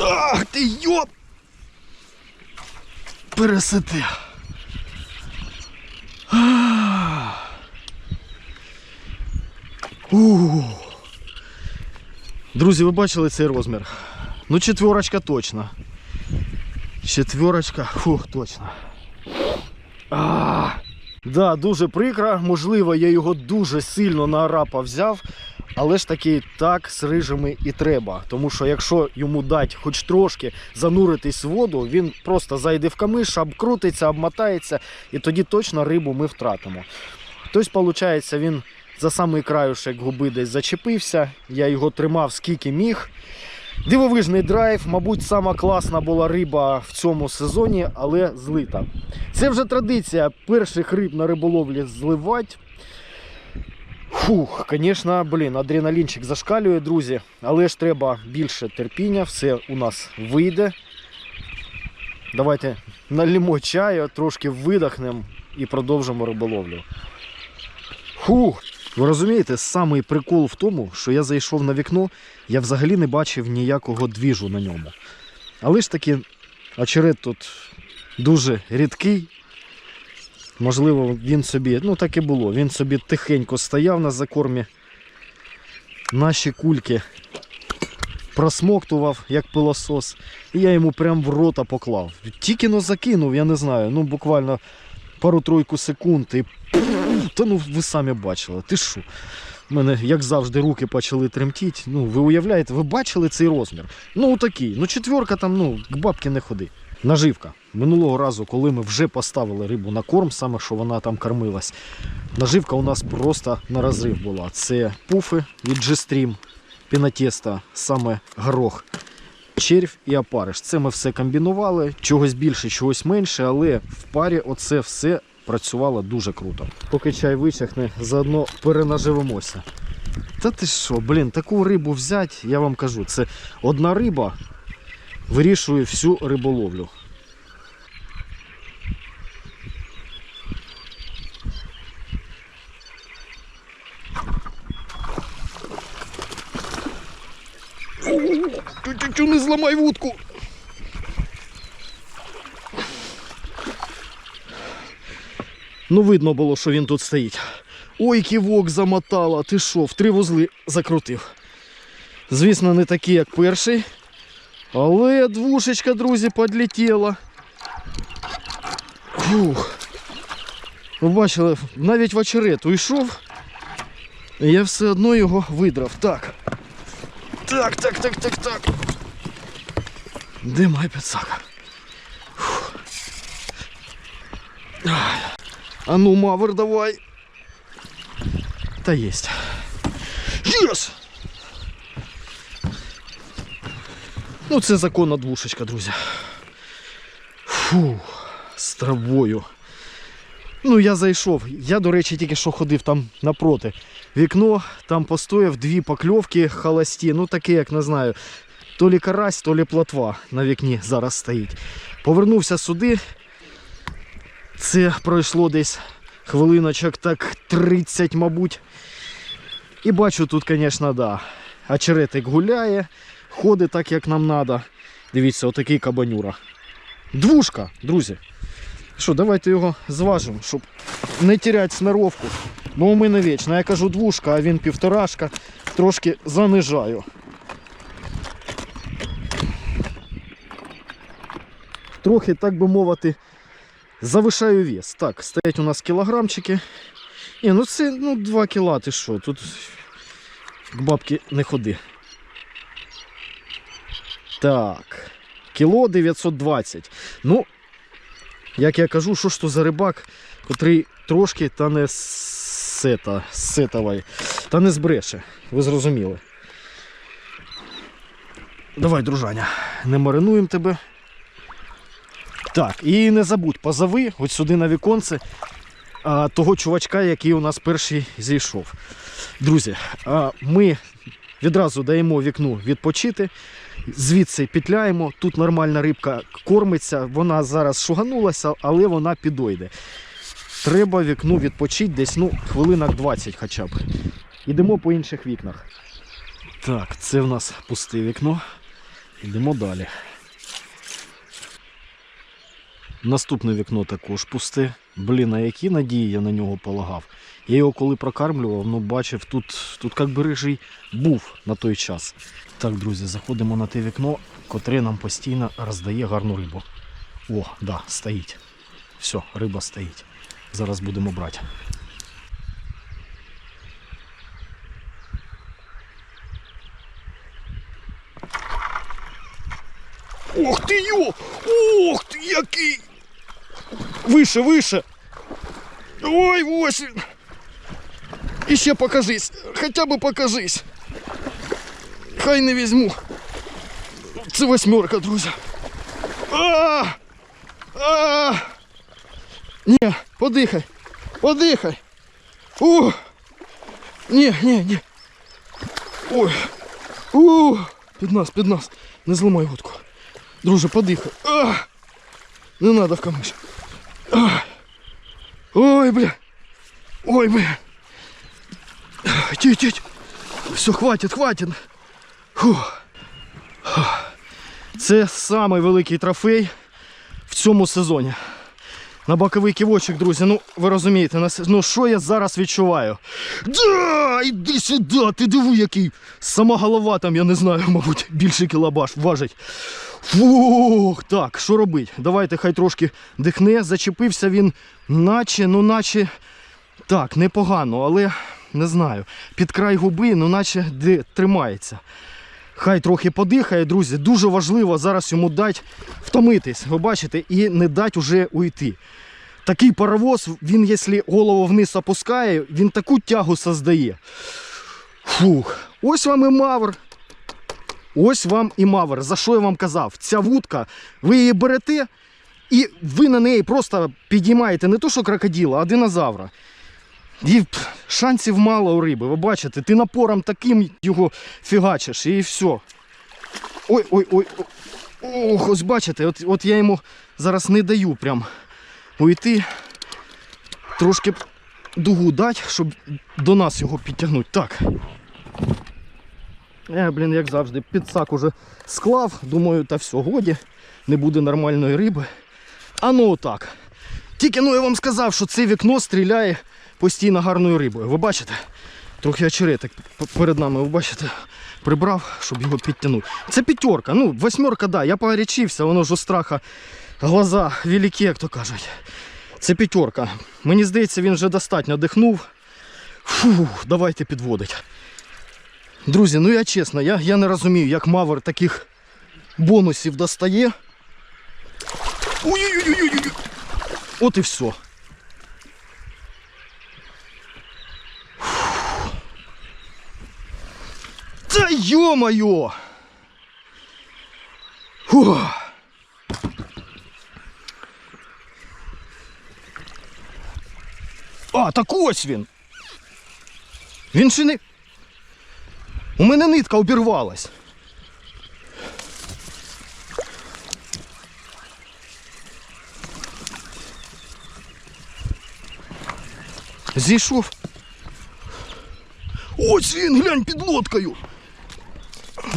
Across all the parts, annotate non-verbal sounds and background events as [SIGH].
Ах ти йоп! Пересити. Друзі, ви бачили цей розмір? Ну, четверочка точно. Четверочка, фух, точно. А, да, дуже прикро. Можливо, я його дуже сильно на арапа взяв. Але ж таки так з рижами і треба. Тому що якщо йому дати хоч трошки зануритись в воду, він просто зайде в камиш, обкрутиться, обмотається, і тоді точно рибу ми втратимо. Тобто, виходить, він за самий краюшек губи десь зачепився. Я його тримав скільки міг. Дивовижний драйв, мабуть, сама класна була риба в цьому сезоні, але злита. Це вже традиція перших риб на риболовлі зливати. Фух, звісно, блін, адреналінчик зашкалює, друзі, але ж треба більше терпіння, все у нас вийде. Давайте налімо чаю, трошки видихнемо і продовжимо риболовлю. Фух, ви розумієте, самий прикол в тому, що я зайшов на вікно, я взагалі не бачив ніякого двіжу на ньому. Але ж таки, очерет тут дуже рідкий. Можливо, він собі, ну так і було, він собі тихенько стояв на закормі. Наші кульки просмоктував, як пилосос, і я йому прям в рота поклав. Тільки но закинув, я не знаю, ну буквально пару-тройку секунд і та ну ви самі бачили, ти що? У мене, як завжди, руки почали тремтіти. Ну, ви уявляєте, ви бачили цей розмір? Ну, такий. Ну, четверка там, ну, к бабки не ходи. Наживка. Минулого разу, коли ми вже поставили рибу на корм, саме що вона там кормилась, наживка у нас просто на розрив була. Це пуфи від G-Stream, пінатеста, саме горох, червь і опариш. Це ми все комбінували, чогось більше, чогось менше, але в парі оце все працювало дуже круто. Поки чай вичахне, заодно перенаживемося. Та ти що, блін, таку рибу взяти, я вам кажу, це одна риба вирішує всю риболовлю. Тю-тю-тю, не зламай вудку. Ну, видно було, що він тут стоїть. Ой, ківок замотала, ти що, в три вузли закрутив. Звісно, не такий, як перший. Але двушечка, друзі, подлетіла. Фух. Ви бачили, навіть в очерет уйшов. Я все одно його видрав. Так. Так, так, так, так, так. Де моя підсака? А ну, мавр, давай. Та єсть. Єс! Ну, це законна двушечка, друзі. Фу, з травою. Ну, я зайшов. Я, до речі, тільки що ходив там напроти. Вікно, там постояв дві покльовки холості. Ну, таке, як не знаю. То лі карась, то лі плотва на вікні зараз стоїть. Повернувся сюди. Це пройшло десь хвилиночок так 30, мабуть. І бачу тут, звісно, да. Очеретик гуляє, ходить так, як нам треба. Дивіться, отакий кабанюра. Двушка, друзі. Що, давайте його зважимо, щоб не теряти сноровку. Бо у мене вічно. Я кажу двушка, а він півторашка. Трошки занижаю. Трохи, так би мовити, завишаю вес. Так, стоять у нас кілограмчики. Ні, ну це ну, 2 кіла, ти що, тут к бабки не ходи. Так. Кіло 920. Ну, як я кажу, що ж то за рибак, котрий трошки та не сета, сетовий, та не збреше. Ви зрозуміли. Давай, дружаня, не маринуємо тебе. Так, і не забудь, позови ось сюди на віконце а, того чувачка, який у нас перший зійшов. Друзі, а, ми відразу даємо вікну відпочити, звідси петляємо. Тут нормальна рибка кормиться, вона зараз шуганулася, але вона підойде. Треба вікну відпочити десь ну, хвилинок 20 хоча б. Йдемо по інших вікнах. Так, це в нас пусте вікно. Йдемо далі. Наступне вікно також пусте. Блін, а які надії я на нього полагав. Я його коли прокармлював, ну бачив, тут, тут як би рижий був на той час. Так, друзі, заходимо на те вікно, котре нам постійно роздає гарну рибу. О, да, стоїть. Все, риба стоїть. Зараз будемо брати. Ох ти йо! Ох ти який! Вище, вище! Ой, ось він! І ще покажись! Хоча б покажись! Хай не візьму! Це восьмерка, друзі! А! А! Ні, подихай! Подихай! Ух! Ні, ні, ні! Ой! Ух! Під нас, під нас! Не зламай водку! Друже, подихай. А! Не надо в камыш. А! Ой, бля. Ой, бля. Тихо, тихо. Все, хватит, хватит. Фу. Фух. Це самий великий трофей в цьому сезоні. На боковий ківочок, друзі, ну ви розумієте, ну що я зараз відчуваю? Да, іди сюди, ти диви, який. Сама голова там, я не знаю, [LAUGHS] мабуть, більше кілобаш важить. Фух, так, що робить? Давайте хай трошки дихне. Зачепився він, наче, ну наче. Так, непогано, але не знаю. Під край губи, ну наче де тримається. Хай трохи подихає, друзі. Дуже важливо зараз йому дати втомитись, ви бачите, і не дати уже уйти. Такий паровоз, він, якщо голову вниз опускає, він таку тягу создає. Фух, ось вам і мавр. Ось вам і мавр. За що я вам казав? Ця вудка, ви її берете і ви на неї просто підіймаєте не то, що крокодила, а динозавра. І шансів мало у риби, ви бачите, ти напором таким його фігачиш і все. Ой, ой, ой. Ох, ось бачите, от, от я йому зараз не даю прям уйти. Трошки дугу дати, щоб до нас його підтягнути. Так. Я, блін, як завжди, підсак уже склав. Думаю, та все, годі, не буде нормальної риби. А ну отак. Тільки ну я вам сказав, що це вікно стріляє постійно гарною рибою. Ви бачите? Трохи очеретик перед нами, ви бачите, прибрав, щоб його підтягнути. Це п'ятерка, ну, восьмерка, да, я погорячився, воно ж у страха глаза великі, як то кажуть. Це п'ятерка. Мені здається, він вже достатньо дихнув. Фу, давайте підводить. Друзі, ну я чесно, я, я не розумію, як Мавр таких бонусів достає. Ой-ой-ой-ой-ой. От і все. Та йо-моє! А, так ось він. Він ще не. У мене нитка обірвалась. Зійшов. Ось він, глянь під лодкою.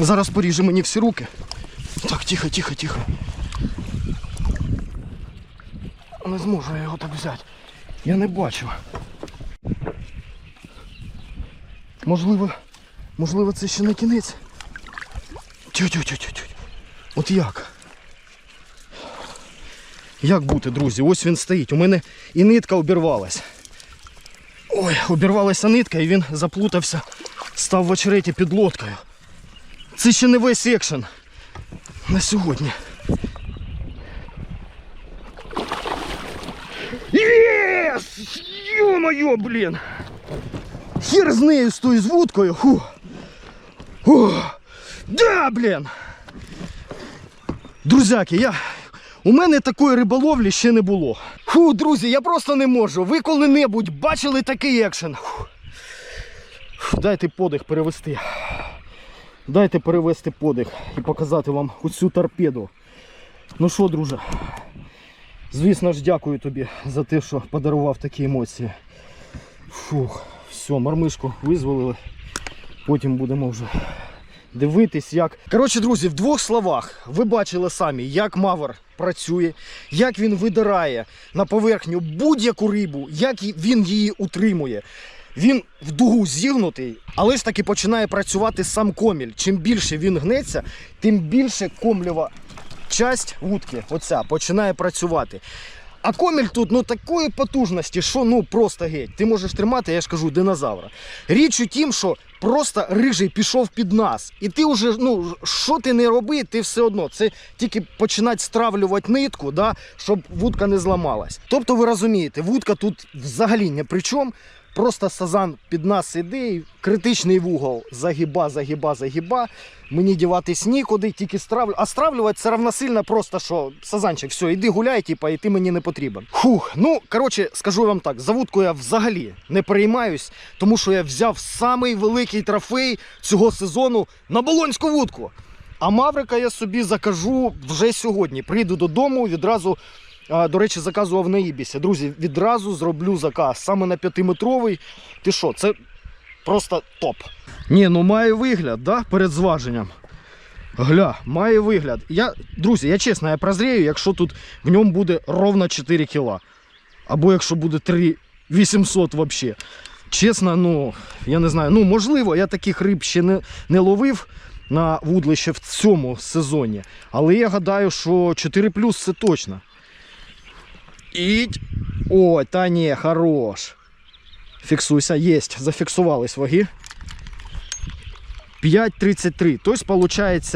Зараз поріже мені всі руки. Так, тихо, тихо, тихо. Не зможу я його так взяти. Я не бачу. Можливо, можливо, це ще не кінець. Тю-тю-тю-тю-тю. От як? Як бути, друзі? Ось він стоїть. У мене і нитка обірвалась. Ой, обірвалася нитка і він заплутався, став в очереті під лодкою. Це ще не весь екшен на сьогодні. Єс! Йо-моє, блін! Хер з нею з тою з вудкою. Фу. Фу. Да, блін! Друзяки, я. У мене такої риболовлі ще не було. Фу, друзі, я просто не можу. Ви коли-небудь бачили такий екшен. Фу, Дайте подих перевести. Дайте перевести подих і показати вам оцю торпеду. Ну що, друже, звісно ж, дякую тобі за те, що подарував такі емоції. Фух, все, мармишку визволили. Потім будемо вже дивитись, як. Коротше, друзі, в двох словах, ви бачили самі, як мавр працює, як він видирає на поверхню будь-яку рибу, як він її утримує. Він в дугу зігнутий, але ж таки починає працювати сам коміль. Чим більше він гнеться, тим більше комлєва часть вудки, оця, починає працювати. А коміль тут ну такої потужності, що ну просто геть. Ти можеш тримати, я ж кажу, динозавра. Річ у тім, що просто рижий пішов під нас. І ти вже, ну, що ти не роби, ти все одно. Це тільки починати стравлювати нитку, да, щоб вудка не зламалась. Тобто, ви розумієте, вудка тут взагалі ні при чому. Просто сазан під нас іде, критичний вугол загіба, загіба, загіба. Мені діватись нікуди, тільки стравлю. А стравлювати це равносильно просто, що сазанчик, все, іди гуляй, типа, і ти мені не потрібен. Фух, ну коротше, скажу вам так, за вудку я взагалі не переймаюсь, тому що я взяв самий великий трофей цього сезону на болонську вудку. А Маврика я собі закажу вже сьогодні. Прийду додому, відразу, до речі, заказував на Ібісі. Друзі, відразу зроблю заказ саме на п'ятиметровий. Ти що, це просто топ. Ні, ну має вигляд, да, перед зваженням. Гля, має вигляд. Я, друзі, я чесно, я прозрію, якщо тут в ньому буде ровно 4 кіла. Або якщо буде 3 800 взагалі. Чесно, ну, я не знаю. Ну, можливо, я таких риб ще не, не ловив на вудлище в цьому сезоні. Але я гадаю, що 4 плюс це точно. Іть. Ой, та ні, хорош. Фіксуйся, єсть, зафіксувались ваги. 5,33. Тобто, виходить,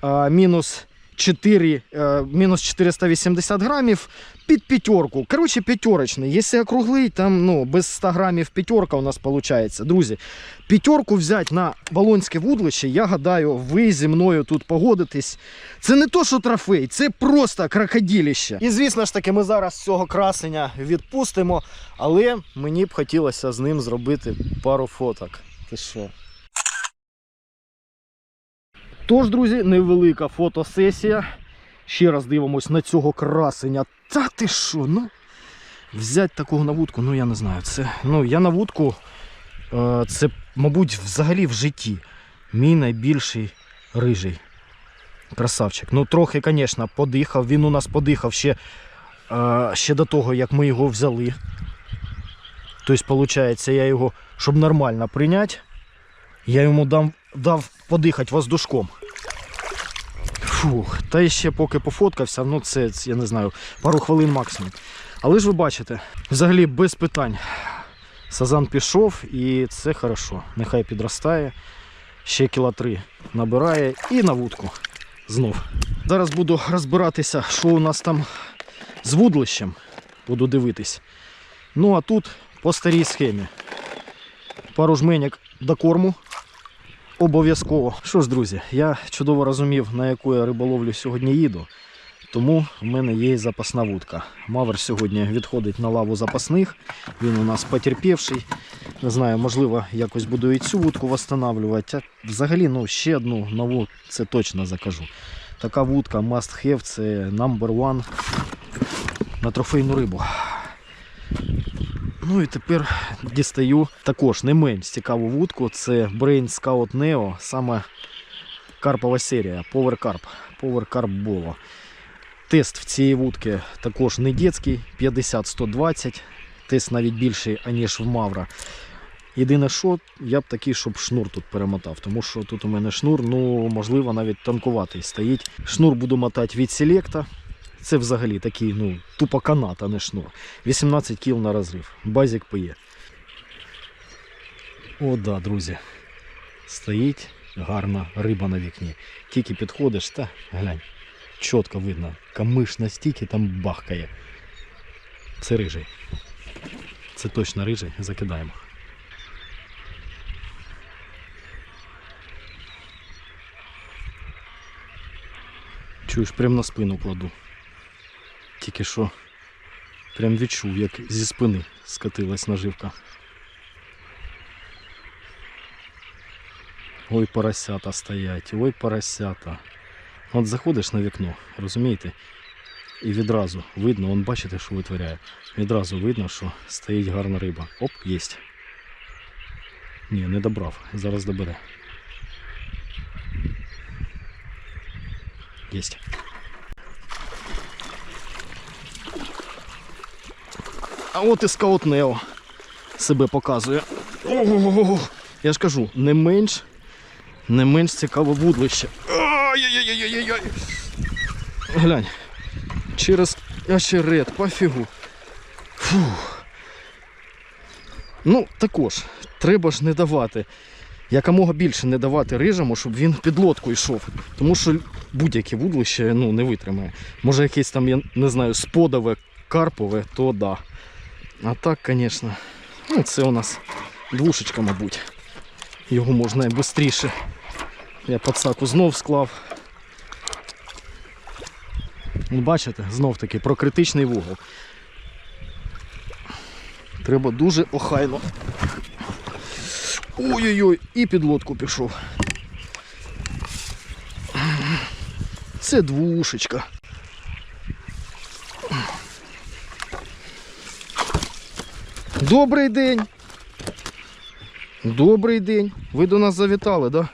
а, мінус 4, е, мінус 480 грамів під п'ятерку. Коротше, п'ятерочний. Якщо округлий, там ну, без 100 грамів п'ятерка у нас виходить. Друзі, п'ятерку взяти на Болонське вудлище, я гадаю, ви зі мною тут погодитесь. Це не то, що трофей, це просто крокодилище. І звісно ж таки, ми зараз цього красення відпустимо, але мені б хотілося з ним зробити пару фоток. Ти що? Тож, друзі, невелика фотосесія. Ще раз дивимось на цього красення. Та ти що, ну? Взять такого на вудку, ну я не знаю. Це, ну, я на вудку, е, це, мабуть, взагалі в житті. Мій найбільший рижий. Красавчик. Ну, трохи, звісно, подихав. Він у нас подихав ще, е, ще до того, як ми його взяли. Тобто, виходить, я його, щоб нормально прийняти, я йому дам, дав подихати воздушком. Фух, та ще поки пофоткався, ну це, я не знаю, пару хвилин максимум. Але ж ви бачите, взагалі без питань. Сазан пішов і це хорошо. Нехай підростає. Ще кіла три набирає і на вудку знов. Зараз буду розбиратися, що у нас там з вудлищем. Буду дивитись. Ну а тут по старій схемі. Пару жменяк до корму. Обов'язково. Що ж, друзі, я чудово розумів, на яку я риболовлю сьогодні їду. Тому в мене є запасна вудка. Мавр сьогодні відходить на лаву запасних. Він у нас потерпівший. Не знаю, можливо, якось буду і цю вудку встановлювати. Взагалі, ну, ще одну нову це точно закажу. Така вудка must have, це number one на трофейну рибу. Ну і тепер дістаю також не менш цікаву вудку. Це Brain Scout Neo, саме карпова серія Power Carp. Power Carp Bolo. Тест в цієї вудки також не дитячий, 50-120. Тест навіть більший, аніж в Мавра. Єдине, що я б такий, щоб шнур тут перемотав, тому що тут у мене шнур, ну можливо, навіть тонкуватий стоїть. Шнур буду мотати від селекта. Це взагалі такий, ну, тупо канат, а не шнур. 18 кіл на розрив. Базік пиє. О, да, друзі. Стоїть гарна риба на вікні. Тільки підходиш, та глянь. Чітко видно. Камиш настільки там бахкає. Це рижий. Це точно рижий. Закидаємо. Чуєш, прям на спину кладу. Тільки що прям відчув, як зі спини скатилась наживка. Ой, поросята стоять, ой, поросята. От заходиш на вікно, розумієте? І відразу видно, он бачите, що витворяє. Відразу видно, що стоїть гарна риба. Оп, єсть. Ні, не добрав, зараз добере. Єсть. А от і скаут себе показує. Ого, я ж кажу, не менш, не менш цікаве вудлище. Ай-яй-яй-яй-яй. Глянь. Через очерет, пофігу. Фух. Ну, також, треба ж не давати. Якомога більше не давати рижому, щоб він під лодку йшов. Тому що будь-яке вудлище ну, не витримає. Може якесь там, я не знаю, сподове, карпове, то да. А так, звісно, ну, це у нас двушечка, мабуть. Його можна і швидше. Я подсаку знов склав. Ну, Бачите, знов таки про критичний вугол. Треба дуже охайно. Ой-ой-ой, і під лодку пішов. Це двушечка. Добрий день. Добрий день. Ви до нас завітали, да?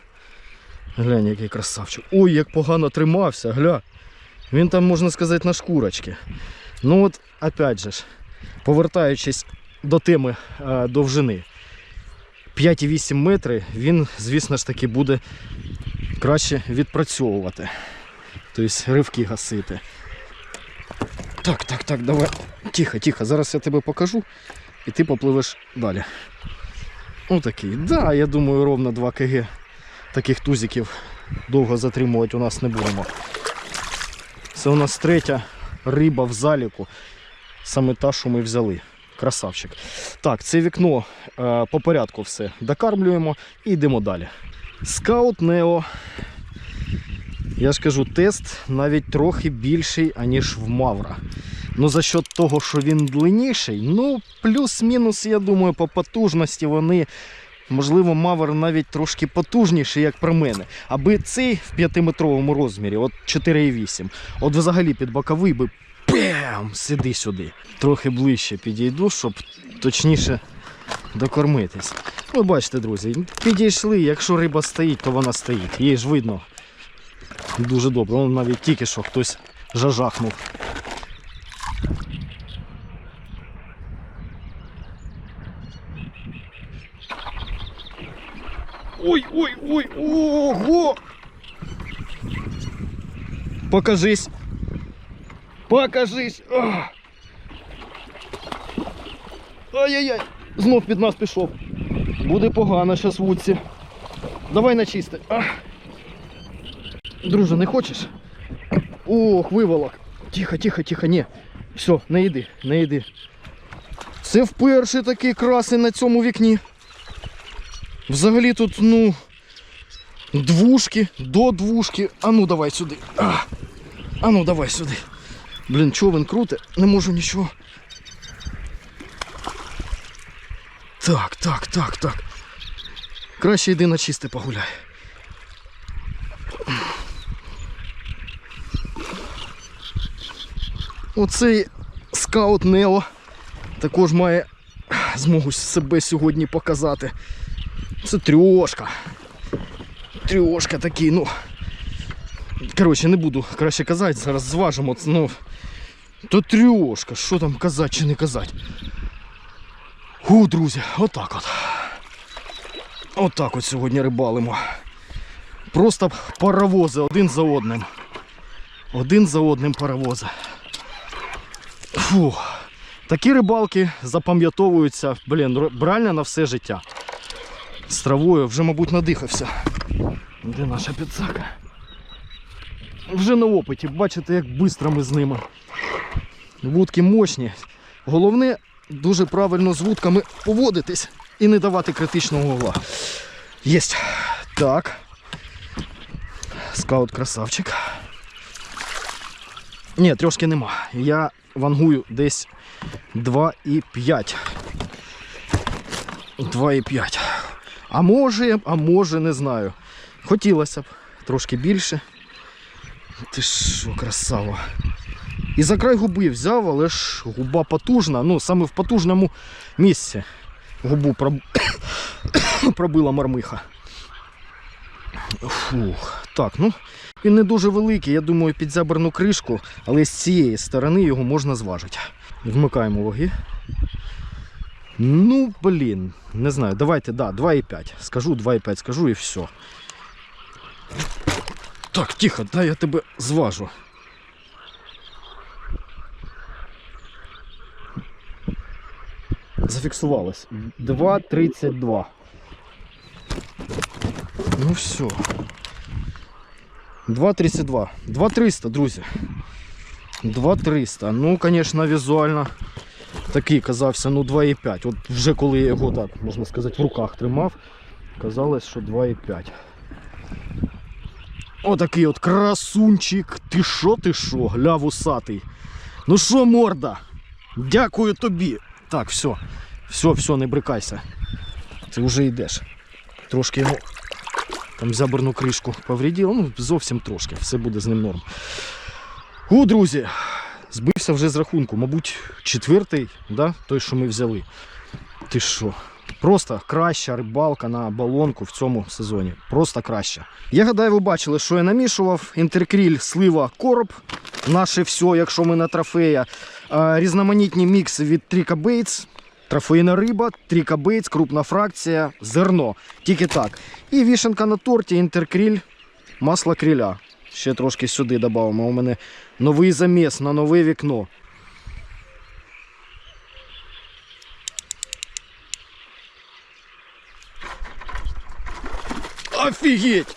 Глянь, який красавчик. Ой, як погано тримався, гля. Він там, можна сказати, на шкурочці. Ну от, опять же ж, повертаючись до теми е, довжини. 5,8 метри, він, звісно ж таки, буде краще відпрацьовувати. Тобто ривки гасити. Так, так, так, давай. Тихо, тихо, зараз я тебе покажу і ти попливеш далі. Отакий. Да, я думаю, ровно 2 кг таких тузиків довго затримувати у нас не будемо. Це у нас третя риба в заліку. Саме та, що ми взяли. Красавчик. Так, це вікно е, по порядку все докармлюємо і йдемо далі. Скаут Нео. Я ж кажу, тест навіть трохи більший, аніж в Мавра. Ну, за счет того, що він длинніший, ну, плюс-мінус, я думаю, по потужності вони. Можливо, Мавр навіть трошки потужніший, як про мене. Аби цей в 5-метровому розмірі, от 4,8. От взагалі під боковий би Бем! Сиди сюди. Трохи ближче підійду, щоб точніше докормитись. Ви бачите, друзі, підійшли, якщо риба стоїть, то вона стоїть. Її ж видно дуже добре. Вон навіть тільки що хтось жажахнув. Ой, ой, ой, ого! Покажись. Покажись. Ай-яй-яй, знов під нас пішов. Буде погано зараз вудці. Давай на чисте. Друже, не хочеш? Ох, виволок. Тихо, тихо, тихо, ні. Все, не йди, не йди. Це вперше такий красень на цьому вікні. Взагалі тут, ну, двушки, до двушки. А ну давай сюди. А, а ну давай сюди. Блін, човен круте, не можу нічого. Так, так, так, так. Краще йди на чисте погуляй. Оцей скаут Нео також має змогу себе сьогодні показати. Це трьошка. Трьошка такий, ну. Коротше, не буду краще казати, зараз зважимо. Ну, то трьошка, що там казати чи не казати. Ху, друзі, отак от. Отак от сьогодні рибалимо. Просто паровози один за одним. Один за одним паровози. Фу. Такі рибалки запам'ятовуються, блін, реально на все життя. З травою вже, мабуть, надихався. Де наша підсака? Вже на опиті, бачите, як швидко ми з ними. Вудки мощні. Головне дуже правильно з вудками поводитись і не давати критичного угла. Єсть. Так. Скаут красавчик. Ні, трошки нема. Я вангую десь 2,5. 2,5. А може, а може, не знаю. Хотілося б трошки більше. Ти що, красава. І за край губи взяв, але ж губа потужна, ну саме в потужному місці. Губу проб... [COUGHS] пробила мармиха. Фух, Так, ну він не дуже великий, я думаю, під заберну кришку, але з цієї сторони його можна зважити. Вмикаємо ваги. Ну, блін, не знаю, давайте, да, 2,5. Скажу 2,5, скажу і все. Так, тихо, дай я тебе зважу. Зафіксувалось. 2,32. Ну все. 2,32. 2,300, друзі. 2,300. Ну, звісно, візуально такий казався, ну 2,5. От вже коли я його так, можна сказати, в руках тримав, казалось, що 2,5. Отакий от красунчик. Ти що, ти що, гля вусатий. Ну що, морда? Дякую тобі. Так, все. Все, все, не брикайся. Ти вже йдеш. Трошки йому там заборну кришку повредив, ну зовсім трошки, все буде з ним норм. О, друзі, збився вже з рахунку, мабуть, четвертий, да? той, що ми взяли. Ти що? Просто краща рибалка на балонку в цьому сезоні. Просто краща. Я гадаю, ви бачили, що я намішував. Інтеркріль, слива, короб. Наше все, якщо ми на трофея. Різноманітні мікси від Тріка Бейтс. Трофейна риба, Тріка Бейтс, крупна фракція, зерно. Тільки так. І вішенка на торті, інтеркріль, масло криля. Ще трошки сюди додамо. У мене новий заміс на нове вікно. Офігеть!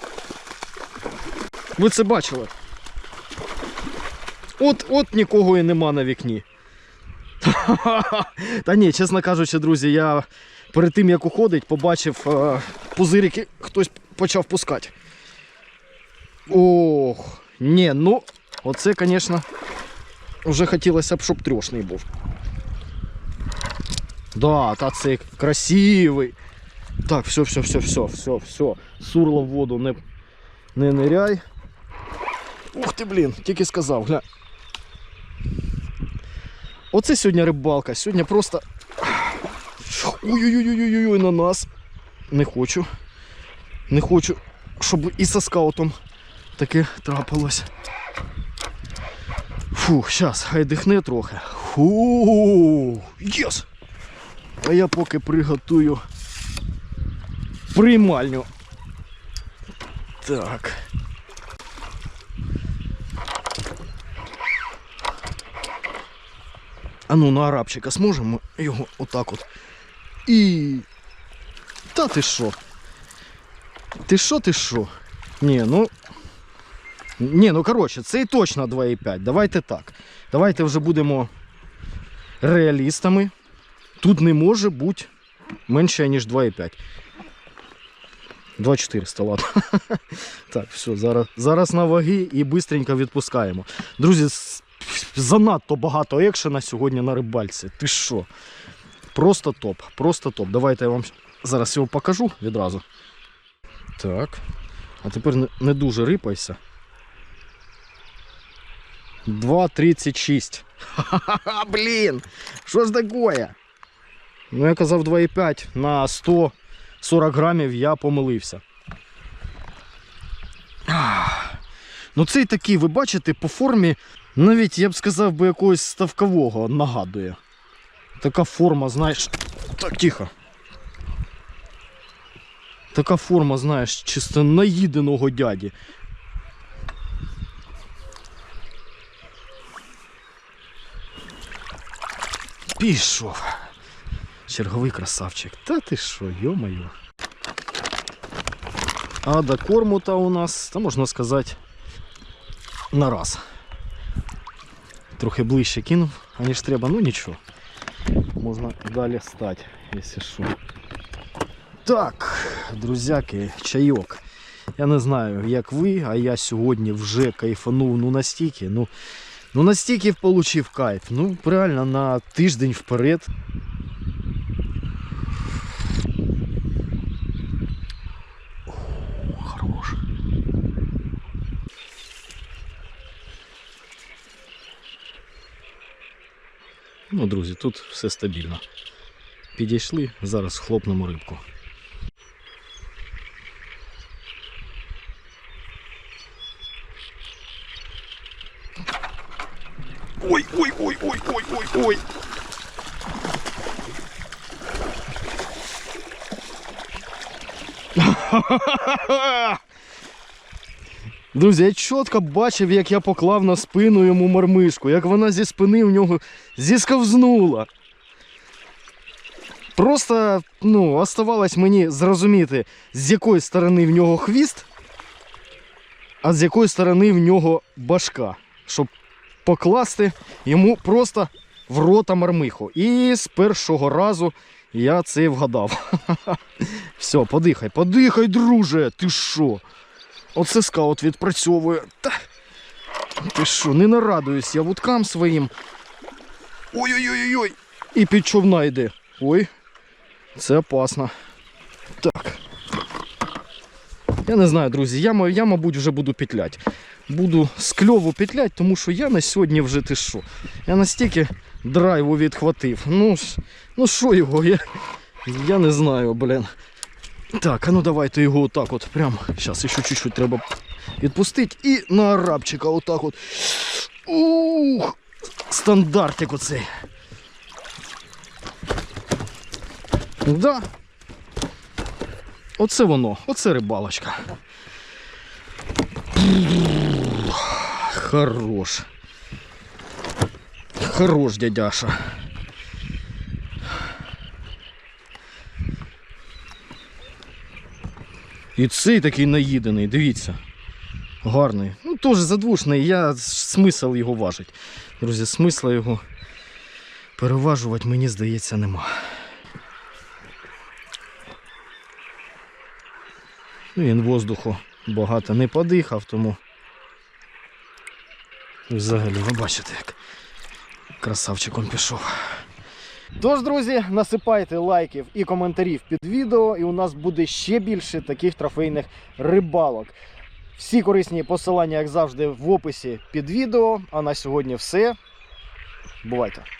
Ви це бачили? От, от нікого і нема на вікні. [LAUGHS] Та ні, чесно кажучи, друзі, я перед тим як уходить, побачив е, пузирики, хтось почав пускати. Ох, ні, ну, оце, звісно, вже хотілося б, щоб трьошний був. Да, та це красивий. Так, все, все, все, все, все, все. Сурло в воду не, не ниряй. Ух ти, блін, тільки сказав, гля. Оце сьогодні рибалка. Сьогодні просто. Ой-ой-ой-ой-ой на нас. Не хочу. Не хочу, щоб і со скаутом таке трапилось. Фух, зараз, хай дихне трохи. Фу, єс! А я поки приготую приймальню. Так. А ну на арабчика зможемо його отак от. І. Та ти що? Ти що, ти що? Ні, ну. Ні, ну коротше, це і точно 2,5. Давайте так. Давайте вже будемо реалістами. Тут не може бути менше, ніж 2,5. 2400, ладно. [LAUGHS] Так, все, зараз, зараз на ваги і швидко відпускаємо. Друзі, занадто багато екшена сьогодні на рибальці. Ти що? Просто топ, просто топ. Давайте я вам зараз його покажу відразу. Так. А тепер не, дуже рипайся. 2,36. Ха-ха-ха, блін! Що ж такое? Ну, я казав 2,5 на 140 грамів я помилився. Ну цей такий, ви бачите, по формі, навіть я б сказав би якогось ставкового нагадує. Така форма, знаєш. Так, тихо. Така форма, знаєш, чисто наїденого дяді. Пішов. Черговий красавчик. Та ти що, йо-моє. А до корму-то у нас, та можна сказати, на раз. Трохи ближче кинув, аніж треба, ну нічого. Можна далі стати, якщо що. Так, друзяки, чайок. Я не знаю, як ви, а я сьогодні вже кайфанув ну настільки. Ну, ну настільки получив кайф. Ну, реально на тиждень вперед. Хорош. Ну, друзі, тут все стабільно. Підійшли, зараз хлопнемо рибку. Друзі, я чітко бачив, як я поклав на спину йому мормишку, як вона зі спини в нього зісковзнула. Просто ну, оставалось мені зрозуміти, з якої сторони в нього хвіст, а з якої сторони в нього башка, щоб покласти йому просто в рота мармиху. І з першого разу я це вгадав. [LAUGHS] Все, подихай, подихай, друже, ти що? Оце скаут відпрацьовує. Та... Ти що, не нарадуюсь я вудкам своїм. Ой-ой-ой-ой. І під човна йде. Ой, це опасно. Так. Я не знаю, друзі, я, я мабуть, вже буду петлять. Буду з кльову петлять, тому що я на сьогодні вже ти що. Я настільки драйву відхватив. Ну, ну що його, я, я не знаю, блін. Так, а ну давайте його отак от прям. Зараз ще чуть-чуть треба відпустити. І на арабчика отак от. Ух! Стандартик оцей. Да. Оце воно, оце рибалочка. Хорош. Хорош, дядяша. І цей такий наїдений, дивіться. Гарний. Ну, теж задвушний, я смисл його важить. Друзі, смисла його переважувати, мені здається, нема. Ну, Він воздуху багато не подихав, тому взагалі ви бачите, як красавчиком пішов. Тож, друзі, насипайте лайків і коментарів під відео, і у нас буде ще більше таких трофейних рибалок. Всі корисні посилання, як завжди, в описі під відео. А на сьогодні все. Бувайте!